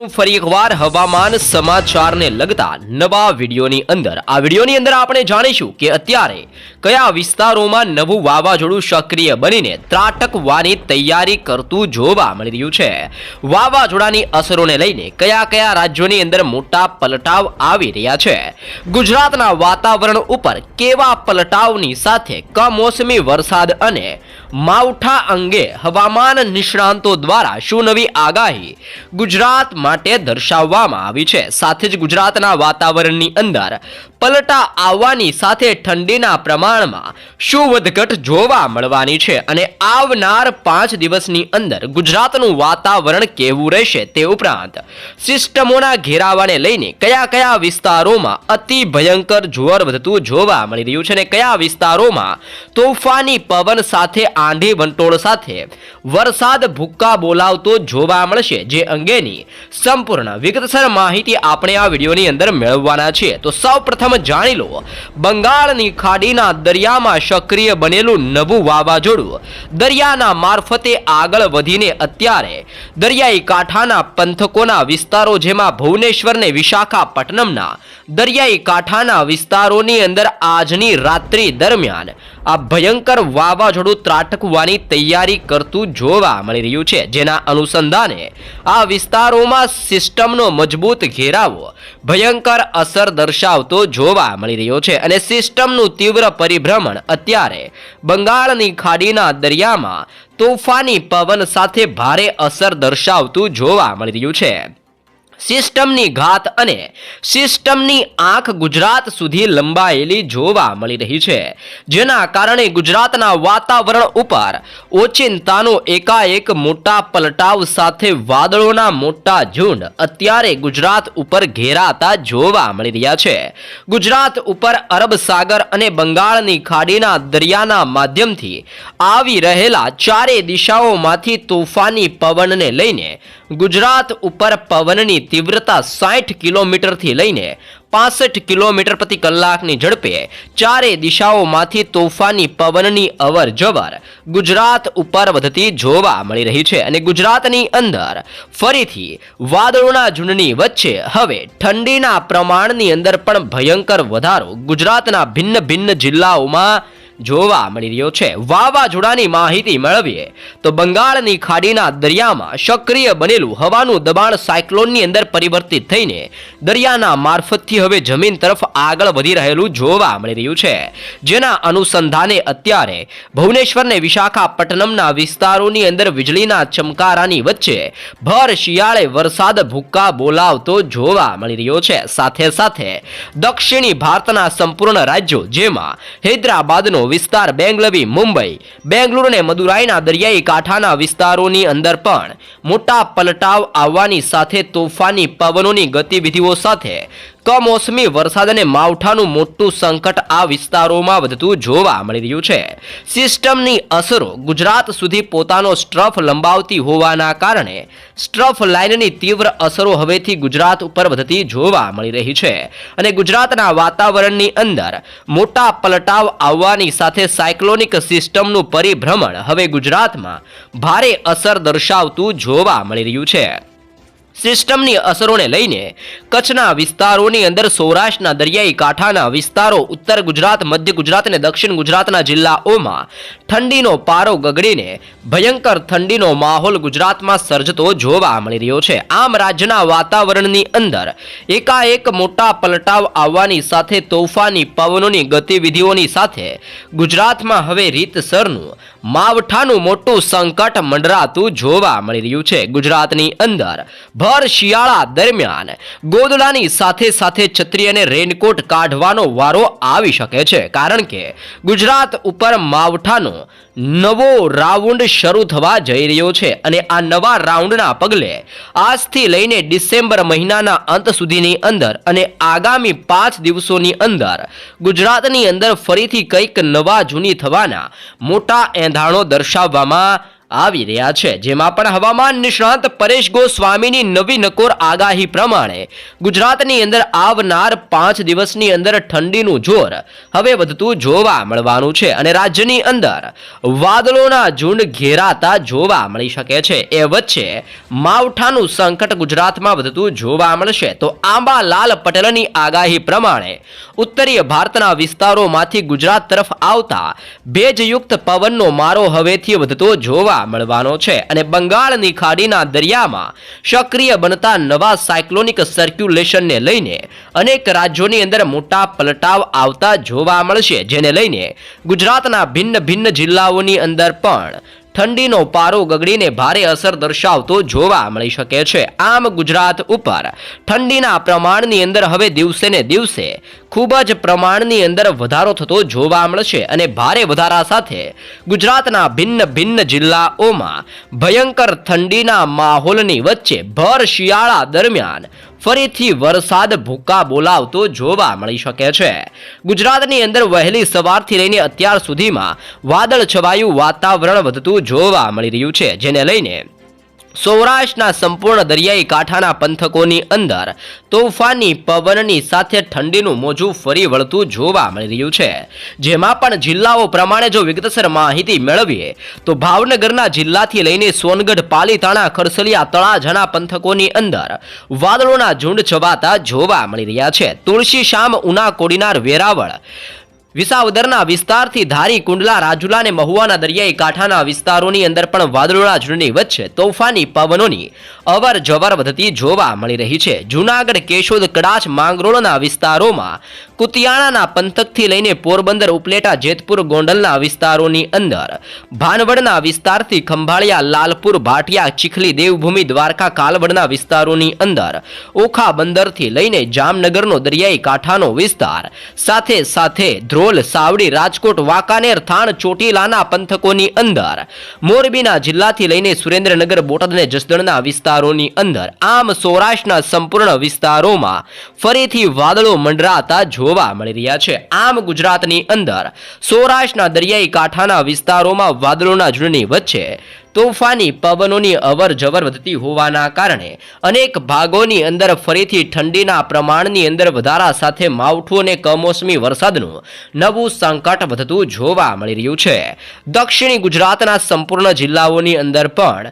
ફરી એકવાર હવામાન સમાચારને લગતા નવા વિડીયોની અંદર. આ વિડીયોની અંદર આપણે જાણીશું કે અત્યારે કયા વિસ્તારોમાં નવું વાવાઝોડું સક્રિય બનીને ત્રાટકવાની તૈયારી કરતું જોવા મળી રહ્યું છે. વાવાઝોડાની અસરોને લઈને કયા કયા રાજ્યોની અંદર મોટા પલટાવ આવી રહ્યા છે. ગુજરાતના વાતાવરણ ઉપર કેવા પલટાવની સાથે કમોસમી વરસાદ અને માવઠા અંગે હવામાન નિષ્ણાંતો દ્વારા શું નવી આગાહી ગુજરાત માટે દર્શાવવામાં આવી છે. સાથે જ ગુજરાતના વાતાવરણની અંદર પલટા આવવાની સાથે ઠંડીના પ્રમાણમાં શું વધઘટ જોવા મળવાની છે અને આવનાર પાંચ દિવસની અંદર ગુજરાતનું વાતાવરણ કેવું રહેશે તે ઉપરાંત સિસ્ટમોના ઘેરાવાને લઈને કયા કયા વિસ્તારોમાં અતિ ભયંકર જોર વધતું જોવા મળી રહ્યું છે અને કયા વિસ્તારોમાં તોફાની પવન સાથે આંધી વંટોળ સાથે. વરસાદ ભૂક્કા બોલાવતો જોવા મળશે, જે અંગેની સંપૂર્ણ વિગતસર માહિતી આપણે આ વિડીયોની અંદર મેળવવાના છીએ. તો સૌ પ્રથમ જાણી લો, બંગાળની ખાડીના દરિયામાં સક્રિય બનેલું નવું વાવાઝોડું. દરિયાના મારફતે આગળ વધીને અત્યારે દરિયાઈ કાંઠાના પંથકોના વિસ્તારો જેમાં ભુવનેશ્વર ને વિશાખાપટ્ટનમના દરિયાઈ કાંઠાના વિસ્તારોની અંદર આજની રાત્રિ દરમિયાન આ ભયંકર વાવાઝોડું ત્રાટકવાની તૈયારી કરતું જોવા મળી રહ્યું છે, જેના અનુસંધાને આ વિસ્તારોમાં સિસ્ટમનો મજબૂત ઘેરાવો ભયંકર અસર દર્શાવતો જોવા મળી રહ્યો છે અને સિસ્ટમનું તીવ્ર પરિભ્રમણ અત્યારે બંગાળની ખાડીના દરિયામાં તોફાની પવન સાથે ભારે અસર દર્શાવતું જોવા મળી રહ્યું છે. સિસ્ટમની ઘાત અને સિસ્ટમની આંખ ગુજરાત સુધી લંબાયેલી જોવા મળી રહી છે. જેના કારણે ગુજરાતના વાતાવરણ ઉપર ઓચિંતાનો એકાએક મોટા પલટાવ સાથે વાદળોના મોટા ઝુંડ અત્યારે ગુજરાત ઉપર ઘેરાતા જોવા મળી રહ્યા છે. ગુજરાત ઉપર અરબ સાગર અને બંગાળની ખાડીના દરિયાના માધ્યમથી આવી રહેલા ચારે દિશાઓમાંથી તોફાની પવનને લઈને ગુજરાત ઉપર પવનની તીવ્રતા સાઠ કિલોમીટરથી લઈને પાસઠ કિલોમીટર પ્રતિ કલાકની ઝડપે ચારે દિશાઓમાંથી તોફાની પવનની અવર જવર ગુજરાત ઉપર વધતી જોવા મળી રહી છે અને ગુજરાતની અંદર ફરીથી વાદળોના ઝુંડની વચ્ચે હવે ઠંડીના પ્રમાણની અંદર પણ ભયંકર વધારો ગુજરાતના ભિન્ન ભિન્ન જિલ્લાઓમાં જોવા મળી રહ્યો છે. વાવાઝોડાની માહિતી મેળવીએ તો બંગાળની ખાડીના દરિયામાં સક્રિય બનેલું હવાનું દબાણ સાયક્લોનની અંદર પરિવર્તિત થઈને દરિયાના મારફતથી હવે જમીન તરફ આગળ વધી રહેલું જોવા મળી રહ્યું છે. જેના અનુસંધાને અત્યારે ભુવનેશ્વરને વિશાખાપટ્ટનમના વિસ્તારોની અંદર વીજળીના ચમકારાની વચ્ચે ભર શિયાળે વરસાદ ભૂક્કા બોલાવતો જોવા મળી રહ્યો છે. સાથે સાથે દક્ષિણી ભારતના સંપૂર્ણ રાજ્યો જેમાં હૈદરાબાદનો વિસ્તાર બેંગલવી, મુંબઈ. બેંગલુરુ અને મદુરાઈના દરિયાઈ કાંઠાના વિસ્તારોની અંદર પણ મોટા પલટાવ આવવાની સાથે તોફાની પવનોની ગતિવિધિઓ સાથે કમોસમી વરસાદ અને માવઠાનું મોટું સંકટ આ વિસ્તારોમાં વધતું જોવા મળી રહ્યું છે. સિસ્ટમની અસરો ગુજરાત સુધી પોતાનો સ્ટ્રફ લંબાવતી હોવાના કારણે સ્ટ્રફ લાઇનની તીવ્ર અસરો હવેથી ગુજરાત ઉપર વધતી જોવા મળી રહી છે અને ગુજરાતના વાતાવરણની અંદર મોટા પલટાવ આવવાની સાથે સાયક્લોનિક સિસ્ટમનું પરિભ્રમણ હવે ગુજરાતમાં ભારે અસર દર્શાવતું જોવા મળી રહ્યું છે. સિસ્ટમની અસરોને લઈને કચ્છના વિસ્તારોની અંદર સૌરાષ્ટ્રના દરિયાઈ કાંઠાના વિસ્તારો, ઉત્તર ગુજરાત, મધ્ય ગુજરાત અને દક્ષિણ ગુજરાતના જિલ્લાઓમાં ઠંડીનો પારો ગગડીને ભયંકર ઠંડીનો માહોલ ગુજરાતમાં સર્જતો જોવા મળી રહ્યો છે. આમ રાજ્યના વાતાવરણની અંદર એકાએક મોટા પલટાવ આવવાની સાથે તોફાની પવનોની ગતિવિધિઓની સાથે ગુજરાતમાં હવે રીતસરનું, માવઠાનું મોટું સંકટ મંડરાતું જોવા મળી રહ્યું છે. ગુજરાતની અંદર ભર શિયાળા દરમિયાન ગોદડાની સાથે સાથે છત્રી અને રેનકોટ કાઢવાનો વારો આવી શકે છે. કારણ કે ગુજરાત ઉપર માવઠાનો નવો રાઉન્ડ શરૂ થવા જઈ રહ્યો છે અને આ નવા રાઉન્ડના પગલે આજથી લઈને ડિસેમ્બર મહિનાના અંત સુધીની અંદર અને આગામી પાંચ દિવસોની અંદર ગુજરાતની અંદર ફરીથી કંઈક નવા જૂની થવાના મોટા એંધાણો દર્શાવવામાં આવી રહ્યા છે, જેમાં પણ હવામાન નિષ્ણાંત પરેશ ગોસ્વામીની નવી નકોર આગાહી પ્રમાણે ગુજરાતની અંદર આવનાર પાંચ દિવસની અંદર ઠંડીનું જોર હવે વધતું જોવા મળવાનું છે અને રાજ્યની અંદર વાદળોના ઝુંડ ઘેરાતા જોવા મળી શકે છે. એ વચ્ચે માવઠાનું સંકટ ગુજરાતમાં વધતું જોવા મળશે. તો આંબાલાલ પટેલની આગાહી પ્રમાણે ઉત્તરીય ભારતના વિસ્તારોમાંથી ગુજરાત તરફ આવતા ભેજયુક્ત પવનનો મારો હવેથી વધતો જોવા મળવાનો છે અને બંગાળની ખાડીના દરિયામાં સક્રિય બનતા નવા સાયક્લોનિક સર્ક્યુલેશનને લઈને અનેક રાજ્યોની અંદર મોટા પલટાવ આવતા જોવા મળશે, જેને લઈને ગુજરાતના ભિન્ન ભિન્ન જિલ્લાઓની અંદર પણ ઠંડીનો પારો ગગડીને ભારે અસર દર્શાવતો જોવા મળી શકે છે. આમ ગુજરાત ઉપર ઠંડીના પ્રમાણની અંદર હવે દિવસે ને દિવસે ખૂબ જ પ્રમાણની અંદર વધારો થતો જોવા મળશે અને ભારે વધારા સાથે ગુજરાતના ભિન્ન ભિન્ન જિલ્લાઓમાં ભયંકર ઠંડીના માહોલની વચ્ચે ભર શિયાળા દરમિયાન ફરીથી વરસાદ ભૂકા બોલાવતો જોવા મળી શકે છે. ગુજરાતની અંદર વહેલી સવારથી લઈને અત્યાર સુધીમાં વાદળ છવાયું વાતાવરણ વધતું જોવા મળી રહ્યું છે, જેને લઈને સૌરાષ્ટ્રના સંપૂર્ણ દરિયાઈ કાંઠાના પંથકોની અંદર તોફાની પવનની સાથે ઠંડીનું મોજું ફરી વળતું જોવા મળી રહ્યું છે. જેમાં પણ જિલ્લાઓ પ્રમાણે જો વિગતસર માહિતી મેળવીએ, તો ભાવનગરના જિલ્લાથી લઈને સોનગઢ, પાલીતાણા, ખરસલિયા, તળાજાના પંથકોની અંદર વાદળોના ઝુંડ છવાતા જોવા મળી રહ્યા છે. તુલસી શામ, ઉના, કોડીનાર, વેરાવળ વિસાવદરના વિસ્તારથી ધારી, કુંડલા, રાજુલા અને મહુવાના દરિયાઈ કાંઠાના વિસ્તારોની અંદર પણ વાદળોના ઝુંડની વચ્ચે તોફાની પવનોની અવર જવર વધતી જોવા મળી રહી છે. જૂનાગઢ, કેશોદ, કડાચ, માંગરોળના વિસ્તારોમાં કુતિયાણાના પંથકથી લઈને પોરબંદર, ઉપલેટા, જેતપુર, ગોંડલના વિસ્તારોની અંદર ભાનવડના વિસ્તારથી ખંભાળિયા, લાલપુર, ભાટિયા, ચીખલી, દેવભૂમિ, દ્વારકા, કાલવડના વિસ્તારોની અંદર ઓખા બંદરથી લઈને જામનગરનો દરિયાઈ કાંઠાનો વિસ્તાર સાથે સાથે ધ્રોલ સાવડી, રાજકોટ, વાંકાનેર, થાણ, ચોટીલાના પંથકોની અંદર. મોરબીના જિલ્લાથી લઈને સુરેન્દ્રનગર, બોટાદ અને જસદણના વિસ્તારોની અંદર. આમ સૌરાષ્ટ્રના સંપૂર્ણ વિસ્તારોમાં ફરીથી વાદળો મંડરાતા જોવા મળી રહ્યા છે. આમ ગુજરાતની અંદર સૌરાષ્ટ્રના દરિયાઈ કાંઠાના વિસ્તારોમાં વાદળોના ઝુંડની વચ્ચે તોફાની પવનોની અવર જવર વધતી હોવાના કારણે અનેક ભાગોની અંદર ફરીથી ઠંડીના પ્રમાણની અંદર વધારા સાથે માવઠું અને કમોસમી વરસાદનું નવું સંકટ વધતું જોવા મળી રહ્યું છે. દક્ષિણી ગુજરાતના સંપૂર્ણ જિલ્લાઓની અંદર પણ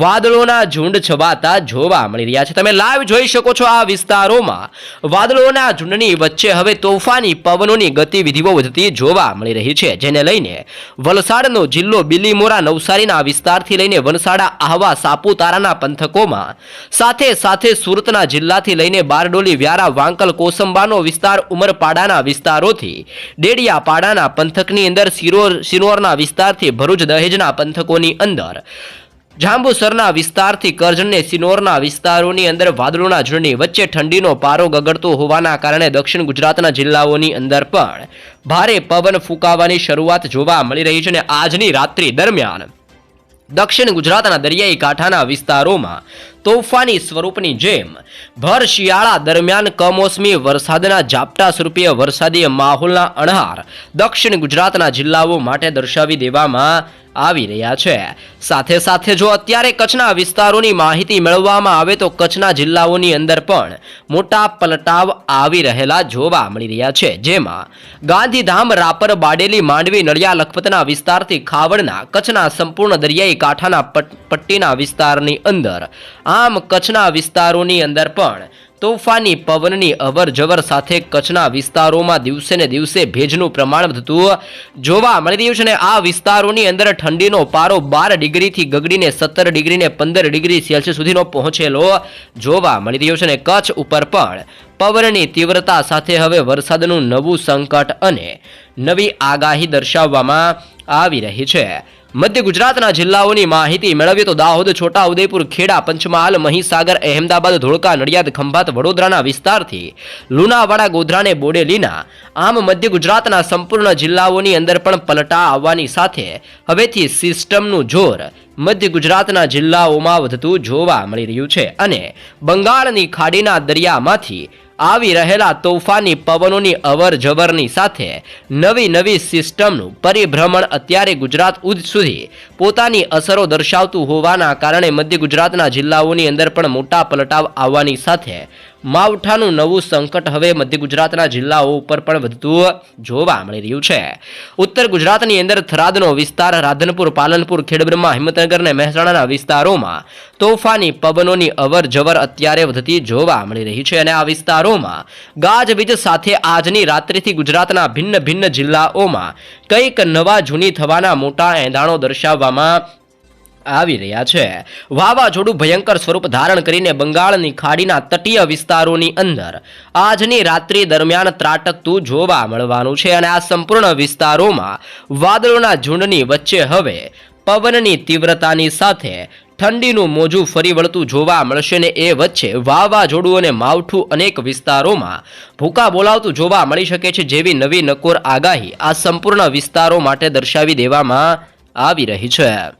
વાદળોના ઝુંડ છવાતા જોવા મળી રહ્યા છે. તમે લાઈવ જોઈ શકો છો આ વિસ્તારોમાં વાદળોના ઝુંડની વચ્ચે હવે તોફાની પવનોની ગતિવિધિઓ વધતી જોવા મળી રહી છે. જેને લઈને વલસાડનો જિલ્લો બિલીમોરા નવસારીના વિસ્તારથી લઈને વનસાડા, આહવા, સાપુતારાના પંથકોમાં, સાથે સાથે સુરતના જિલ્લાથી લઈને બારડોલી, વ્યારા, વાંકલ, કોસંબાનો વિસ્તાર, ઉમરપાડાના વિસ્તારોથી, ડેડિયાપાડાના પંથકની અંદર, સિરોર, સિનોરના વિસ્તારથી, ભરૂચ દહેજના પંથકોની અંદર, જાંબુસરના વિસ્તારથી કરજણને સિનોરના વિસ્તારોની અંદર, વાદળોના ઝુંડની વચ્ચે ઠંડીનો પારો ગગડતો હોવાના કારણે દક્ષિણ ગુજરાતના જિલ્લાઓની અંદર પણ ભારે પવન ફૂંકાવાની શરૂઆત જોવા મળી રહી છે અને આજની રાત્રિ દરમિયાન દક્ષિણ ગુજરાતના દરિયાઈ કાંઠાના વિસ્તારોમાં તોફાની સ્વરૂપની જેમ ભર શિયાળા દરમિયાન કમોસમી વરસાદના ઝાપટા સ્વરૂપીય વરસાદી માહોલના અણહાર દક્ષિણ ગુજરાતના જિલ્લાઓ માટે દર્શાવી દેવામાં આવી રહ્યા છે. સાથે સાથે જો અત્યારે કચ્છના વિસ્તારોની માહિતી મેળવવામાં આવે તો કચ્છના જિલ્લાઓની અંદર પણ મોટા પલટાવ આવી રહેલા જોવા મળી રહ્યા છે. જેમાં ગાંધીધામ, રાપર, બાડેલી, માંડવી નળિયા લખપતના વિસ્તારથી ખાવડના કચ્છના સંપૂર્ણ દરિયાઈ કાંઠાના પટ- પટ્ટીના વિસ્તારની અંદર આમ કચ્છના વિસ્તારોની અંદર પણ તોફાની પવનની અવર જવર સાથે કચ્છના વિસ્તારોમાં દિવસે ને દિવસે ભેજનું પ્રમાણ વધતું જોવા મળી રહ્યું છે ને આ વિસ્તારોની અંદર ઠંડીનો પારો બાર ડિગ્રીથી ગગડીને સત્તર ડિગ્રીને પંદર ડિગ્રી સેલ્સિયસ સુધીનો પહોંચેલો જોવા મળી રહ્યો છે ને કચ્છ ઉપર પણ પવનની તીવ્રતા સાથે હવે વરસાદનું નવું સંકટ અને નવી આગાહી દર્શાવવામાં આવી રહી છે. મધ્ય ગુજરાતના જિલ્લાઓની માહિતી મેળવીએ તો દાહોદ છોટા ઉદયપુર ખેડા, પંચમહાલ, મહીસાગર, અહેમદાબાદ, ધોળકા, નડિયાદ, ખંભાત, વડોદરાના વિસ્તારથી લુણાવાડા, ગોધરાને બોડેલીના આમ મધ્ય ગુજરાતના સંપૂર્ણ જિલ્લાઓની અંદર પણ પલટા આવવાની સાથે હવેથી સિસ્ટમનું જોર મધ્ય ગુજરાતના જિલ્લાઓમાં વધતું જોવા મળી રહ્યું છે. અને બંગાળની ખાડીના દરિયામાંથી આવી રહેલા તોફાની પવનોની અવર જવરની સાથે નવી નવી સિસ્ટમનું પરિભ્રમણ અત્યારે ગુજરાત ઉદ સુધી પોતાની અસરો દર્શાવતું હોવાના કારણે મધ્ય ગુજરાતના જિલ્લાઓની અંદર પણ મોટા પલટાવ આવવાની સાથે માવઠાનું નવું સંકટ હવે મધ્ય ગુજરાતના જિલ્લાઓ ઉપર પણ વધતું જોવા મળી રહ્યું છે. ઉત્તર ગુજરાતની અંદર થરાદનો વિસ્તાર, રાધનપુર, પાલનપુર, ખેડબ્રહ્મા, હિંમતનગર અને મહેસાણાના વિસ્તારોમાં તોફાની પવનોની અવર જવર અત્યારે વધતી જોવા મળી રહી છે અને આ વિસ્તારોમાં ગાજવીજ સાથે આજની રાત્રિથી ગુજરાતના ભિન્ન ભિન્ન જિલ્લાઓમાં કંઈક નવા જૂની થવાના મોટા એંધાણો દર્શાવવામાં આવી રહ્યા છે. વાવાઝોડું ભયંકર સ્વરૂપ ધારણ કરીને બંગાળની ખાડીના તટીય વિસ્તારોની અંદર આજની રાત્રિ દરમિયાન ત્રાટકતું જોવા મળવાનું છે અને આ સંપૂર્ણ વિસ્તારોમાં વાદળોના ઝુંડની વચ્ચે હવે પવનની તીવ્રતાની સાથે ઠંડીનું મોજું ફરી વળતું જોવા મળશે ને એ વચ્ચે વાવાઝોડું અને માવઠું અનેક વિસ્તારોમાં ભૂકા બોલાવતું જોવા મળી શકે છે જેવી નવી નકોર આગાહી આ સંપૂર્ણ વિસ્તારો માટે દર્શાવી દેવામાં આવી રહી છે.